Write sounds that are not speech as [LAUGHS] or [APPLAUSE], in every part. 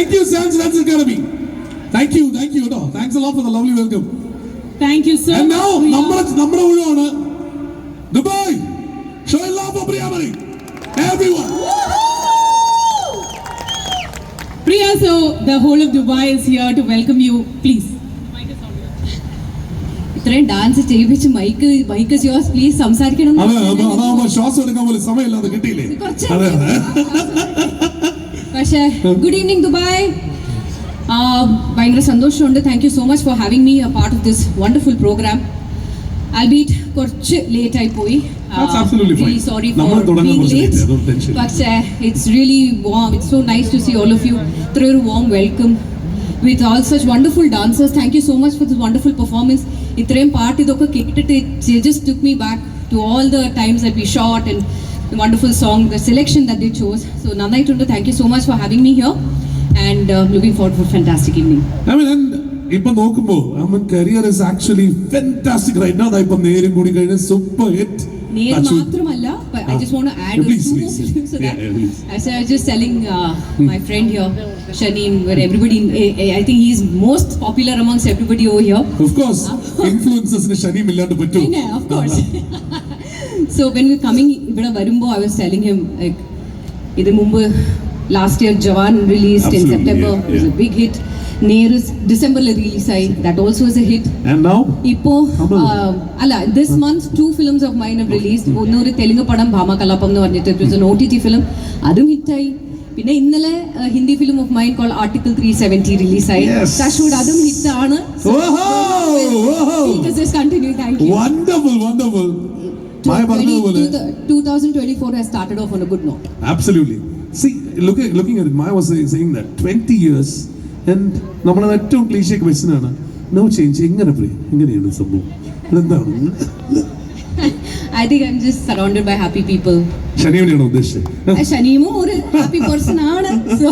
Thank you sans dance academy thank you thank you കേട്ടോ thanks a lot for the lovely welcome. Thank you so and now much. നമ്മുടെ നമ്മുടെ ഒഴിവാണ് Dubai. Show love for Priyamani everyone Priya, so the whole of Dubai is here to welcome you. Please. ഇത്രയും dance ചെയ്യിപ്പിച്ച് mic mic യോസ് please സംസാരിക്കണം. ശ്വാസം എടുക്കാൻ പോലും സമയമില്ലാതെ കിട്ടിയില്ലേ? പക്ഷേ ഗുഡ് ഈവനിങ് ദുബായ് ഭയങ്കര സന്തോഷമുണ്ട്. Thank you so much for having me a part of this wonderful programme albeit കുറച്ച് ലേറ്റ് ആയി പോയി. That's absolutely fine. സോറി നമ്മൾ ഫോർ തുടങ്ങാൻ ബീങ് കുറച്ച് late. ലേറ്റ് ആയി, don't tension. പക്ഷേ it's really warm it's so nice to see all of you ഇത്രയൊരു warm welcome with all such wonderful dancers thank you so much for this wonderful performance ഇത്രയും പാട്ട് ഇതൊക്കെ കേട്ടിട്ട് just took me back to all the times that we shot and the wonderful song, the selection that they chose. So Nandaitundu, thank you so much for having me here and uh, looking forward for a fantastic evening. I mean, and ഇപ്പൊ നോക്കുമ്പോ I mean career is actually fantastic right now ഇപ്പൊ നേരും കൂടി കഴിഞ്ഞ super hit നേർ മാത്രമല്ല, but I just want to add Please, two please. more films [LAUGHS] to Yeah, that. yeah, please. As I was just telling uh, my friend here, Shaneem, where everybody, eh, eh, I think he's most popular amongst everybody over here. Of course ഇൻഫ്ലുവൻസസിന് ശനിയും ഇല്ലാണ്ട് പറ്റൂ Yeah, of course. [LAUGHS] so when we coming ഇവിടെ വരുമ്പോ I was telling him like ഇത് മുമ്പ് last year Jawan released in September is a. Big hit Neru ഡിസംബറിൽ release ആയി. That also is a hit ഇപ്പോ. ആ, അല്ല this month two films of mine release ഒന്ന് ഒരു തെലുങ്ക് പടം ഭാമ കലാപം എന്ന് പറഞ്ഞിട്ട്. It O T T film അതും ഹിറ്റായി. പിന്നെ ഇന്നലെ ആ, Hindi film of mine call article three seventy റിലീസായി Yes. അതും ഹിറ്റ് ആണ് continue thank you wonderful wonderful Maya പറഞ്ഞതുപോലെ 2024 has started off on a good note. Absolutely. See, looking looking at it, Maya was saying, that 20 years and നമ്മുടെ ഏറ്റവും cliché question ആണ് no change എങ്ങനെ പ്രിയ എങ്ങനെയാണ് സംഭവം അതെന്താണ് I think I'm just surrounded by happy people. ശനിയനെയാണോ ഉദ്ദേശിച്ചത്? ഷനീമും ഒരു ഹാപ്പി പേഴ്സൺ ആണ്. സോ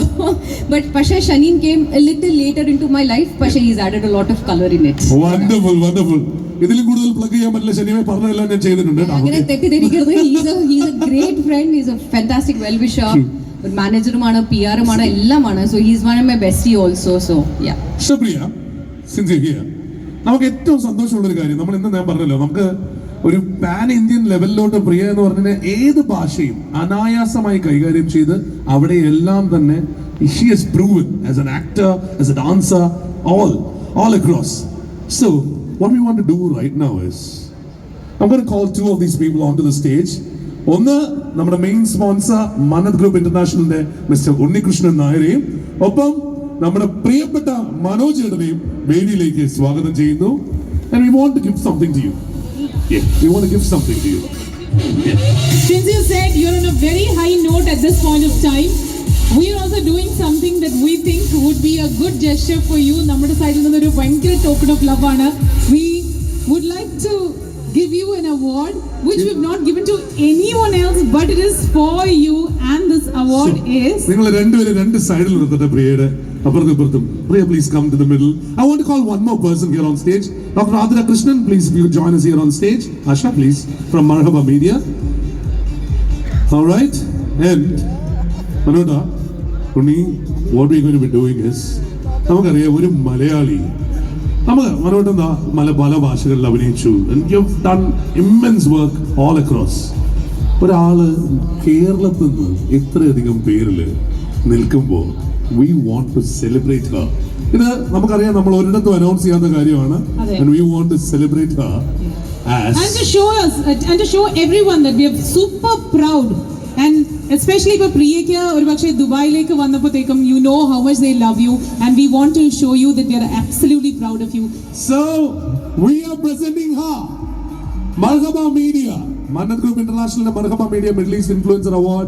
ബട്ട് പക്ഷേ Shaneem came little later in to my life പക്ഷേ is added a lot of colour in it wonderful wonderful ഇതിലും കൂടുതൽ പ്ലഗ് ചെയ്യാൻ പറ്റില്ല ശനിയെ പറഞ്ഞതെല്ലാം ഞാൻ ചെയ്തിട്ടുണ്ട് അങ്ങനെ തെറ്റിദ്ധരിക്കരുത്. He's he's a great friend he's a fantastic well wisher ഒരു മാനേജറുമാണ് പി ആറുമാണ് എല്ലാമാണ്. So he's one my bestie also so yeah ഷബ്രിയ സിൻസിയ നമുക്ക് ഏറ്റവും സന്തോഷമുള്ള ഒരു കാര്യം നമ്മൾ ഇന്ന് ഞാൻ പറഞ്ഞല്ലോ നമുക്ക് ഒരു പാൻ ഇന്ത്യൻ ലെവലിലോട്ട് പ്രിയ എന്ന് പറഞ്ഞാൽ ഏത് ഭാഷയും അനായാസമായി കൈകാര്യം ചെയ്ത് അവിടെ എല്ലാം തന്നെ as actor as a dancer across so what to right now to call two of these people onto the stage. ഒന്ന് നമ്മുടെ മെയിൻ സ്പോൺസർ മനത് ഗ്രൂപ്പ് ഇന്റർനാഷണലിന്റെ മിസ്റ്റർ ഉണ്ണികൃഷ്ണൻ നായരെയും ഒപ്പം നമ്മുടെ പ്രിയപ്പെട്ട മനോജ് ഏടനെയും വേദിയിലേക്ക് സ്വാഗതം ചെയ്യുന്നു we to something to you. Yeah, we want to give something to you. Yeah. Since you said you're on a very high note at this point of time, we are also doing something that we think would be a good gesture for you. നമ്മുടെ സൈഡിൽ നിന്നൊരു ഭയങ്കര token of love ആണ് we would like to give you an award which we've not given to anyone else but it is for you and this award so, is നിങ്ങൾ രണ്ടുപേരും രണ്ട് സൈഡിൽ നിർത്തട്ടെ പ്രിയയുടെ അപ്പുറത്തും ഇപ്പുറത്തും Priya please come to the middle I want call one more person here on stage doctor Athira Krishnan please you join us here on stage Asha please from Marhaba media and മനോട്ട Unni what we going be doing is നമുക്കറിയാം ഒരു മലയാളി. നമുക്ക് മനോട്ട് എന്താ മല പല ഭാഷകളിൽ അഭിനയിച്ചു. You done immense work all across ഒരാൾ കേരളത്തിൽ നിന്ന് ഇത്രയധികം പേരിൽ നിൽക്കുമ്പോൾ we want to celebrate her ഇത് നമുക്കറിയാം നമ്മൾ ഒരിടത്തും അനൗൺസ് ചെയ്യാത്ത കാര്യമാണ് and we want to celebrate her as and to show us uh, and to show everyone that we are super proud and especially ഇപ്പോൾ പ്രിയയ്ക്ക് ഒരു പക്ഷേ ദുബായിലേക്ക് വന്നപ്പോഴത്തേക്കും you know how much they love you and we want to show you that we are absolutely proud of you So we are presenting her Marhaba Media, Manat Group International Marhaba Media Middle East Influencer Award.